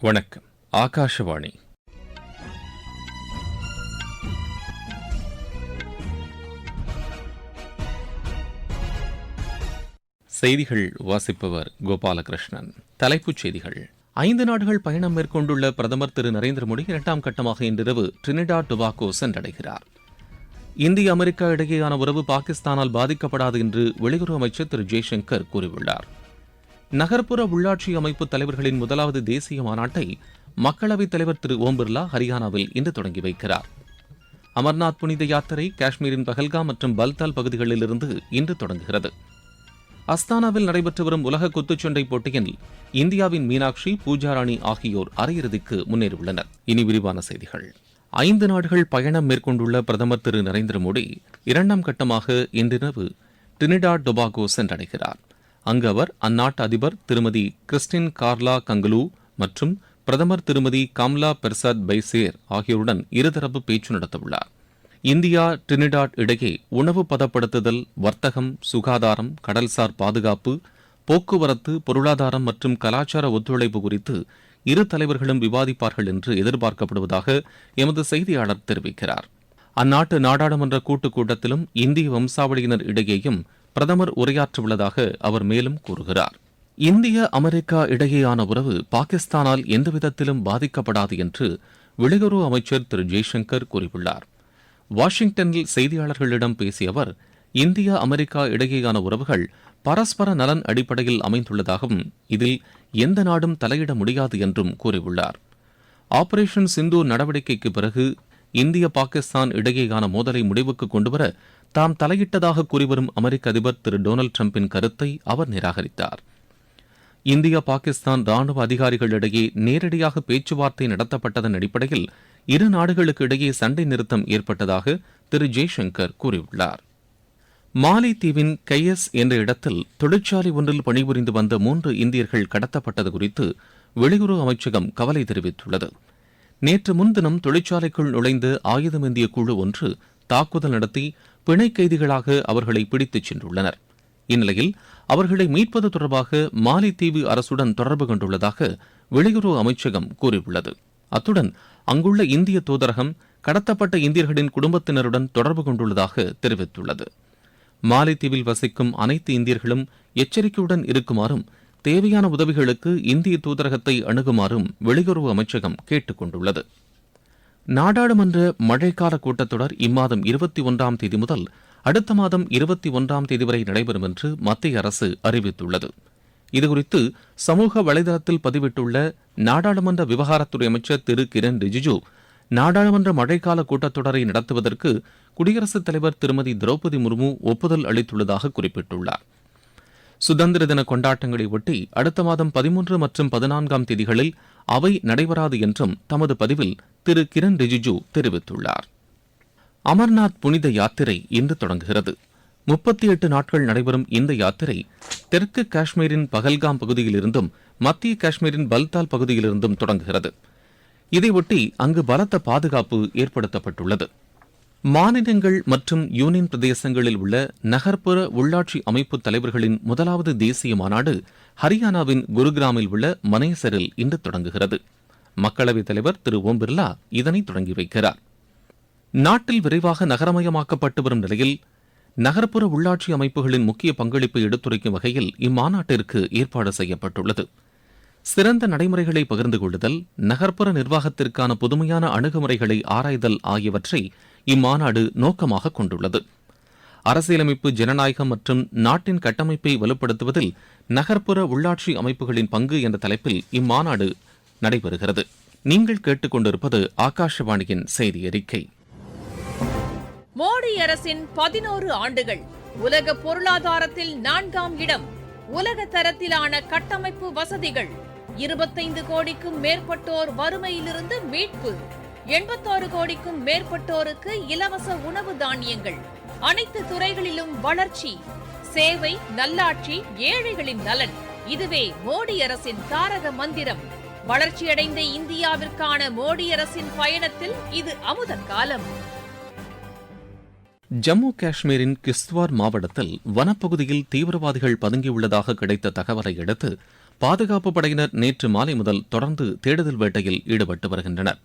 வணக்கம். ஆகாஷவாணி. செய்திகள் வாசிப்பவர் கோபாலகிருஷ்ணன். தலைப்புச் செய்திகள். ஐந்து நாடுகள் பயணம் மேற்கொண்டுள்ள பிரதமர் திரு நரேந்திர மோடி இரண்டாம் கட்டமாக இன்றிரவு ட்ரினிடா டொபாகோ சென்றடைகிறார். இந்திய அமெரிக்கா இடையேயான உறவு பாகிஸ்தானால் பாதிக்கப்படாது என்று வெளியுறவு அமைச்சர் திரு ஜெய்சங்கர் கூறியுள்ளார். நகர்ப்புற உள்ளாட்சி அமைப்பு தலைவர்களின் முதலாவது தேசிய மாநாட்டை மக்களவைத் தலைவர் திரு ஓம் பிர்லா ஹரியானாவில் இன்று தொடங்கி வைக்கிறார். அமர்நாத் புனித யாத்திரை காஷ்மீரின் பஹல்காம் மற்றும் பல்தால் பகுதிகளிலிருந்து இன்று தொடங்குகிறது. அஸ்தானாவில் நடைபெற்று வரும் உலக குத்துச்சண்டை போட்டியில் இந்தியாவின் மீனாட்சி பூஜாராணி ஆகியோர் அரையிறுதிக்கு முன்னேறியுள்ளனர். இனி விரிவான செய்திகள். ஐந்து நாடுகள் பயணம் மேற்கொண்டுள்ள பிரதமர் திரு நரேந்திர மோடி இரண்டாம் கட்டமாக இன்றிரவு டிரினிடாட் டொபாகோ சென்றடைகிறார். அங்கு அவர் அந்நாட்டு அதிபர் திருமதி கிறிஸ்டின் கார்லா கங்கலு மற்றும் பிரதமர் திருமதி கம்லா பெர்சாத் பைசேர் ஆகியோருடன் இருதரப்பு பேச்சு நடத்தவுள்ளார். இந்தியா டிரினிடாட் இடையே உணவு பதப்படுத்துதல் வர்த்தகம் சுகாதாரம் கடல்சார் பாதுகாப்பு போக்குவரத்து பொருளாதாரம் மற்றும் கலாச்சார ஒத்துழைப்பு குறித்து இரு தலைவர்களும் விவாதிப்பார்கள் என்று எதிர்பார்க்கப்படுவதாக எமது செய்தியாளர் தெரிவிக்கிறார். அந்நாட்டு நாடாளுமன்ற கூட்டுக் கூட்டத்திலும் இந்திய வம்சாவளியினர் இடையேயும் பிரதமர் உரையாற்றவுள்ளதாக அவர் மேலும் கூறுகிறார். இந்திய அமெரிக்கா இடையேயான உறவு பாகிஸ்தானால் எந்தவிதத்திலும் பாதிக்கப்படாது என்று வெளியுறவு அமைச்சர் திரு. ஜெய்சங்கர் கூறியுள்ளார். வாஷிங்டனில் செய்தியாளர்களிடம் பேசிய அவர் இந்தியா அமெரிக்கா இடையேயான உறவுகள் பரஸ்பர நலன் அடிப்படையில் அமைந்துள்ளதாகவும் இதில் எந்த நாடும் தலையிட முடியாது என்றும் கூறியுள்ளார். ஆபரேஷன் சிந்து நடவடிக்கைக்கு பிறகு இந்திய பாகிஸ்தான் இடையேயான மோதலை முடிவுக்கு கொண்டுவர தாம் தலையிட்டதாக கூறிவரும் அமெரிக்க அதிபர் திரு டொனால்டு டிரம்பின் கருத்தை அவர் நிராகரித்தார். இந்தியா பாகிஸ்தான் ராணுவ அதிகாரிகளிடையே நேரடியாக பேச்சுவார்த்தை நடத்தப்பட்டதன் அடிப்படையில் இரு நாடுகளுக்கு இடையே சண்டை நிறுத்தம் ஏற்பட்டதாக திரு ஜெய்சங்கர் கூறியுள்ளார். மாலைத்தீவின் தீவின் என்ற இடத்தில் தொழிற்சாலை ஒன்றில் பணிபுரிந்து வந்த மூன்று இந்தியர்கள் கடத்தப்பட்டது குறித்து வெளியுறவு அமைச்சகம் கவலை தெரிவித்துள்ளது. நேற்று முன்தினம் தொழிற்சாலைக்குள் நுழைந்து ஆயுதமேந்திய குழு ஒன்று தாக்குதல் நடத்தி பிணை கைதிகளாக அவர்களை பிடித்துச் சென்றுள்ளனர். இந்நிலையில் அவர்களை மீட்பது தொடர்பாக மாலித்தீவு அரசுடன் தொடர்பு கொண்டுள்ளதாக வெளியுறவு அமைச்சகம் கூறியுள்ளது. அத்துடன் அங்குள்ள இந்திய தூதரகம் கடத்தப்பட்ட இந்தியர்களின் குடும்பத்தினருடன் தொடர்பு கொண்டுள்ளதாக தெரிவித்துள்ளது. மாலைத்தீவில் வசிக்கும் அனைத்து இந்தியர்களும் எச்சரிக்கையுடன் இருக்குமாறும் தேவையான உதவிகளுக்கு இந்திய தூதரகத்தை அணுகுமாறும் வெளியுறவு அமைச்சகம் கேட்டுக் கொண்டுள்ளது நாடாளுமன்ற மழைக்கால கூட்டத்தொடர் இம்மாதம் இருபத்தி ஒன்றாம் தேதி முதல் அடுத்த மாதம் இருபத்தி ஒன்றாம் தேதி வரை நடைபெறும் என்று மத்திய அரசு அறிவித்துள்ளது. இதுகுறித்து சமூக வலைதளத்தில் பதிவிட்டுள்ள நாடாளுமன்ற விவகாரத்துறை அமைச்சர் திரு கிரண் ரிஜிஜு நாடாளுமன்ற மழைக்கால கூட்டத்தொடரை நடத்துவதற்கு குடியரசுத் தலைவர் திருமதி திரௌபதி முர்மு ஒப்புதல் அளித்துள்ளதாக குறிப்பிட்டுள்ளார். சுதந்திர தின கொண்டாட்டங்களை ஒட்டி அடுத்த மாதம் பதிமூன்று மற்றும் பதினான்காம் தேதிகளில் அவை நடைபெறாது என்றும் தமது பதிவில் திரு கிரண் ரிஜிஜு தெரிவித்துள்ளார். அமர்நாத் புனித யாத்திரை இன்று தொடங்குகிறது. முப்பத்தி எட்டு நாட்கள் நடைபெறும் இந்த யாத்திரை தெற்கு காஷ்மீரின் பகல்காம் பகுதியிலிருந்தும் மத்திய காஷ்மீரின் பல்தால் பகுதியிலிருந்தும் தொடங்குகிறது. இதையொட்டி அங்கு பலத்த பாதுகாப்பு ஏற்படுத்தப்பட்டுள்ளது. மாநிலங்கள் மற்றும் யூனியன் பிரதேசங்களில் உள்ள நகர்ப்புற உள்ளாட்சி அமைப்பு தலைவர்களின் முதலாவது தேசிய மாநாடு ஹரியானாவின் குருகிராமில் உள்ள மனேசரில் இன்று தொடங்குகிறது. மக்களவைத் தலைவர் திரு ஓம் பிர்லா இதனை தொடங்கி வைக்கிறார். நாட்டில் விரைவாக நகரமயமாக்கப்பட்டு வரும் நிலையில் நகர்ப்புற உள்ளாட்சி அமைப்புகளின் முக்கிய பங்களிப்பை எடுத்துரைக்கும் வகையில் இம்மாநாட்டிற்கு ஏற்பாடு செய்யப்பட்டுள்ளது. சிறந்த நடைமுறைகளை பகிர்ந்து கொள்ளுதல் நகர்ப்புற நிர்வாகத்திற்கான புதுமையான அணுகுமுறைகளை ஆராய்தல் ஆகியவற்றை இம்மாநாடு நோக்கமாக கொண்டுள்ளது. அரசியலமைப்பு ஜனநாயகம் மற்றும் நாட்டின் கட்டமைப்பை வலுப்படுத்துவதில் நகர்ப்புற உள்ளாட்சி அமைப்புகளின் பங்கு என்ற தலைப்பில் இம்மாநாடு நடைபெறுகிறது. நீங்கள் கேட்டுக்கொண்டிருப்பது ஆகாஷவாணியின் செய்தி அறிக்கை. மோடி அரசின் பதினோரு ஆண்டுகள் உலக பொருளாதாரத்தில் நான்காம் இடம் உலக தரத்திலான கட்டமைப்பு வசதிகள் இருபத்தைந்து கோடிக்கும் மேற்பட்டோர் வறுமையிலிருந்து மீட்பு. எண்பத்தாறு கோடிக்கும் மேற்பட்டோருக்கு இலவச உணவு தானியங்கள். அனைத்து துறைகளிலும் வளர்ச்சி சேவை நல்லாட்சி ஏழைகளின் நலன். இதுவே மோடி அரசின் தாரக மந்திரம். வளர்ச்சியடைந்த இந்தியாவிற்கான மோடி அரசின் பயணத்தில் இது அமுத காலம். ஜம்மு காஷ்மீரின் கிஸ்துவார் மாவட்டத்தில் வனப்பகுதியில் தீவிரவாதிகள் பதுங்கியுள்ளதாக கிடைத்த தகவலை அடுத்து பாதுகாப்பு படையினர் நேற்று மாலை முதல் தொடர்ந்து தேடுதல் வேட்டையில் ஈடுபட்டு வருகின்றனர்.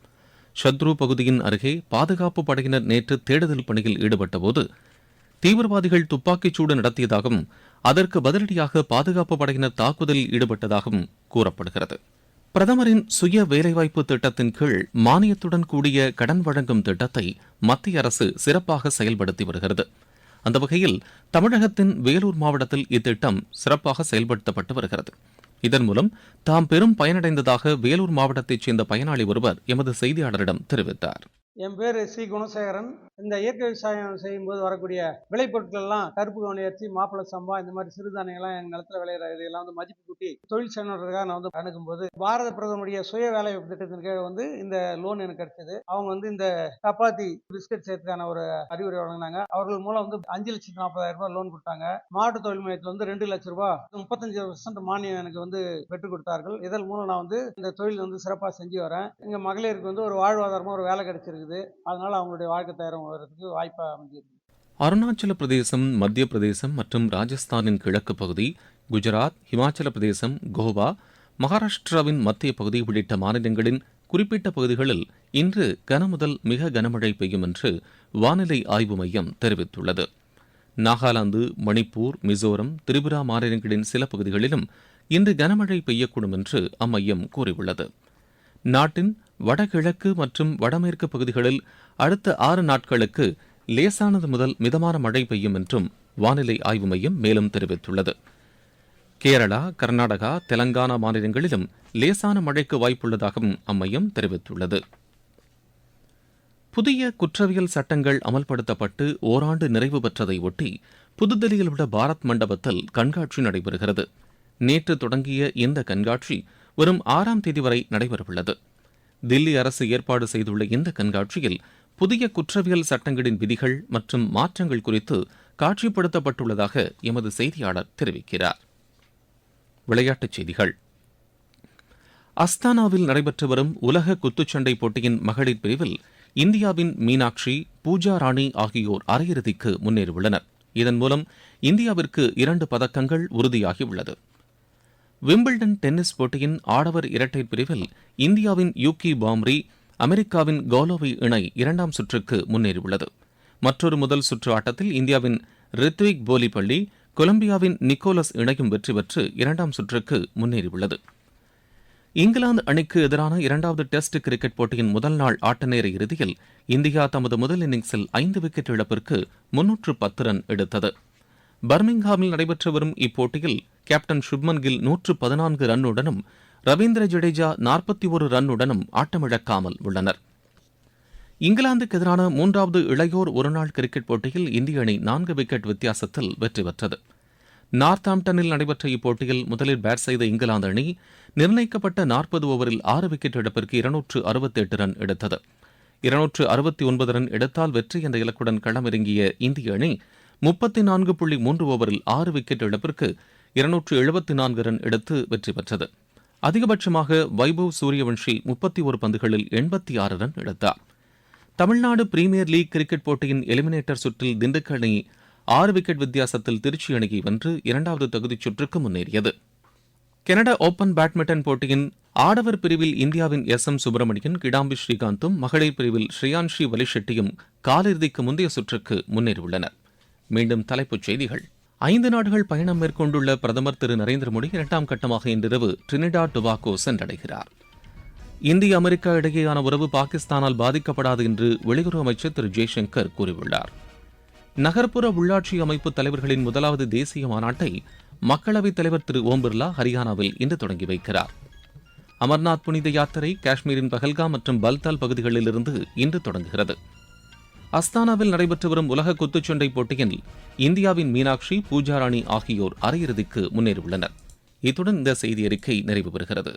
ஷத்ரு பகுதியின் அருகே பாதுகாப்பு படையினர் நேற்று தேடுதல் பணியில் ஈடுபட்டபோது தீவிரவாதிகள் துப்பாக்கிச்சூடு நடத்தியதாகவும் அதற்கு பதிலடியாக பாதுகாப்பு படையினர் தாக்குதலில் ஈடுபட்டதாகவும் கூறப்படுகிறது. பிரதமரின் சுய வேலைவாய்ப்பு திட்டத்தின் கீழ் மானியத்துடன் கூடிய கடன் வழங்கும் திட்டத்தை மத்திய அரசு சிறப்பாக செயல்படுத்தி வருகிறது. அந்த வகையில் தமிழகத்தின் வேலூர் மாவட்டத்தில் இத்திட்டம் சிறப்பாக செயல்படுத்தப்பட்டு வருகிறது. இதன் மூலம் தாம் பெரும் பயனடைந்ததாக வேலூர் மாவட்டத்தைச் சேர்ந்த பயனாளி ஒருவர் எமது செய்தியாளரிடம் தெரிவித்தார். என் பேர் சி. குணசேகரன். இந்த இயற்கை விவசாயம் செய்யும்போது வரக்கூடிய விளைபொருட்கள்லாம் கருப்பு கவனி அரிசி மாப்பிள சம்பா இந்த மாதிரி சிறுதானியங்கள்லாம் எங்கள் நிலத்துல விளையிற இதெல்லாம் வந்து மதிப்பு கூட்டி தொழில் செய்யணுன்றதுக்காக நான் வந்து அணுகும்போது பாரத பிரதமருடைய சுய வேலை திட்டத்தின் கீழே வந்து இந்த லோன் எனக்கு கிடைச்சது. அவங்க வந்து இந்த சப்பாத்தி பிஸ்கட் செய்யறதுக்கான ஒரு அறிவுரை வழங்கினாங்க. அவர்கள் மூலம் வந்து அஞ்சு லட்சத்து நாற்பதாயிரம் ரூபாய் லோன் கொடுத்தாங்க. மாவட்ட தொழில் மையத்தில் வந்து ரெண்டு லட்சம் ரூபாய் முப்பத்தஞ்சு பர்சன்ட் மானியம் எனக்கு வந்து பெற்றுக் கொடுத்தார்கள். இதன் மூலம் நான் வந்து இந்த தொழில் வந்து சிறப்பாக செஞ்சு வரேன். எங்கள் மகளிருக்கு வந்து ஒரு வாழ்வாதாரமாக ஒரு வேலை கிடைச்சிருக்குது. அதனால அவங்களுடைய வாழ்க்கை தயாரம் வர்றதுக்கு வாய்ப்பா அமைஞ்சிருக்கு. அருணாச்சல பிரதேசம் மத்திய பிரதேசம் மற்றும் ராஜஸ்தானின் கிழக்கு பகுதி குஜராத் ஹிமாச்சல பிரதேசம் கோவா மகாராஷ்டிராவின் மத்திய பகுதி உள்ளிட்ட மாநிலங்களின் குறிப்பிட்ட பகுதிகளில் இன்று கனமுதல் மிக கனமழை பெய்யும் என்று வானிலை ஆய்வு மையம் தெரிவித்துள்ளது. நாகாலாந்து மணிப்பூர் மிசோரம் திரிபுரா மாநிலங்களின் சில பகுதிகளிலும் இன்று கனமழை பெய்யக்கூடும் என்று அம்மையம் கூறியுள்ளது. நாட்டின் வடகிழக்கு மற்றும் வடமேற்கு பகுதிகளில் அடுத்த ஆறு நாட்களுக்கு லேசானது முதல் மிதமான மழை பெய்யும் என்றும் வானிலை ஆய்வு மையம் மேலும் தெரிவித்துள்ளது. கேரளா கர்நாடகா தெலங்கானா மாநிலங்களிலும் லேசான மழைக்கு வாய்ப்புள்ளதாகவும் அம்மையம் தெரிவித்துள்ளது. புதிய குற்றவியல் சட்டங்கள் அமல்படுத்தப்பட்டு ஓராண்டு நிறைவு பெற்றதை ஒட்டி புதுதில்லியில் உள்ள பாரத் மண்டபத்தில் கண்காட்சி நடைபெறுகிறது. நேற்று தொடங்கிய இந்த கண்காட்சி வரும் ஆறாம் தேதி வரை நடைபெறவுள்ளது. தில்லி அரசு ஏற்பாடு செய்துள்ள இந்த கண்காட்சியில் புதிய குற்றவியல் சட்டங்களின் விதிகள் மற்றும் மாற்றங்கள் குறித்து காட்சிப்படுத்தப்பட்டுள்ளதாக எமது செய்தியாளர் தெரிவிக்கிறார். விளையாட்டுச் செய்திகள். அஸ்தானாவில் நடைபெற்று வரும் உலக குத்துச்சண்டை போட்டியின் மகளிர் பிரிவில் இந்தியாவின் மீனாட்சி பூஜா ராணி ஆகியோர் அரையிறுதிக்கு முன்னேறியுள்ளனர். இதன் மூலம் இந்தியாவிற்கு இரண்டு பதக்கங்கள் உறுதியாகியுள்ளது. விம்பிள்டன் டென்னிஸ் போட்டியின் ஆடவர் இரட்டை பிரிவில் இந்தியாவின் யூகி பாம்ரி அமெரிக்காவின் கோலோவை இணை இரண்டாம் சுற்றுக்கு முன்னேறியுள்ளது. மற்றொரு முதல் சுற்று ஆட்டத்தில் இந்தியாவின் ரித்விக் போலிப்பள்ளி கொலம்பியாவின் நிக்கோலஸ் இணையும் வெற்றி பெற்று இரண்டாம் சுற்றுக்கு முன்னேறியுள்ளது. இங்கிலாந்து அணிக்கு எதிரான இரண்டாவது டெஸ்ட் கிரிக்கெட் போட்டியின் முதல் நாள் ஆட்ட நேர இறுதியில் இந்தியா தமது முதல் இன்னிங்ஸில் ஐந்து விக்கெட் இழப்பிற்கு முன்னூற்று பத்து ரன் எடுத்தது. பர்மிங்ஹாமில் நடைபெற்று வரும் இப்போட்டியில் கேப்டன் சுப்மன் கில் நூற்று பதினான்கு ரன்னுடனும் ரவீந்திர ஜடேஜா நாற்பத்தி ஒரு ரன்னுடனும் ஆட்டமிழக்காமல் உள்ளனர். இங்கிலாந்துக்கு எதிரான மூன்றாவது இளையோர் ஒருநாள் கிரிக்கெட் போட்டியில் இந்திய அணி நான்கு விக்கெட் வித்தியாசத்தில் வெற்றி பெற்றது. நார்த்தாம்டனில் நடைபெற்ற இப்போட்டியில் முதலில் பேட் செய்த இங்கிலாந்து அணி நிர்ணயிக்கப்பட்ட நாற்பது ஓவரில் ஆறு விக்கெட் இழப்பிற்கு இருநூற்று அறுபத்தி எட்டு ரன் எடுத்தது. இருநூற்று அறுபத்தி ஒன்பது ரன் எடுத்தால் வெற்றி என்ற இலக்குடன் களமிறங்கிய இந்திய அணி முப்பத்தி நான்கு புள்ளி மூன்று ஓவரில் ஆறு விக்கெட் இழப்பிற்கு இருநூற்று எழுபத்தி நான்கு ரன் எடுத்து வெற்றி பெற்றது. அதிகபட்சமாக வைபவ் சூரியவன்ஷி முப்பத்தி ஒரு பந்துகளில் எண்பத்தி ஆறு ரன் எடுத்தார். தமிழ்நாடு பிரீமியர் லீக் கிரிக்கெட் போட்டியின் எலிமினேட்டர் சுற்றில் திண்டுக்கல் அணி ஆறு விக்கெட் வித்தியாசத்தில் திருச்சி அணியை வென்று இரண்டாவது தகுதிச் சுற்றுக்கு முன்னேறியது. கனடா ஓபன் பேட்மிண்டன் போட்டியின் ஆடவர் பிரிவில் இந்தியாவின் எஸ் எம் சுப்பிரமணியன் கிடாம்பி ஸ்ரீகாந்தும் மகளிர் பிரிவில் ஸ்ரீயான்ஷி வலிஷெட்டியும் காலிறுதிக்கு முந்தைய சுற்றுக்கு முன்னேறியுள்ளனர். மீண்டும் தலைப்புச் செய்திகள். ஐந்து நாடுகள் பயணம் மேற்கொண்டுள்ள பிரதமர் திரு நரேந்திர மோடி இரண்டாம் கட்டமாக இன்றிரவு ட்ரினிடா டொபாகோ சென்றடைகிறார். இந்திய அமெரிக்கா இடையேயான உறவு பாகிஸ்தானால் பாதிக்கப்படாது என்று வெளியுறவு அமைச்சர் திரு ஜெய்சங்கர் கூறியுள்ளார். நகர்ப்புற உள்ளாட்சி அமைப்பு தலைவர்களின் முதலாவது தேசிய மாநாட்டை மக்களவைத் தலைவர் திரு ஓம் பிர்லா ஹரியானாவில் இன்று தொடங்கி வைக்கிறார். அமர்நாத் புனித யாத்திரை காஷ்மீரின் பஹல்காம் மற்றும் பல்தால் பகுதிகளிலிருந்து இன்று தொடங்குகிறது. அஸ்தானாவில் நடைபெற்று வரும் உலக குத்துச்சண்டை போட்டியில் இந்தியாவின் மீனாட்சி பூஜா ராணி ஆகியோர் அரையிறுதிக்கு முன்னேறியுள்ளனர். இத்துடன் இந்த செய்தி அறிக்கை நிறைவு பெறுகிறது.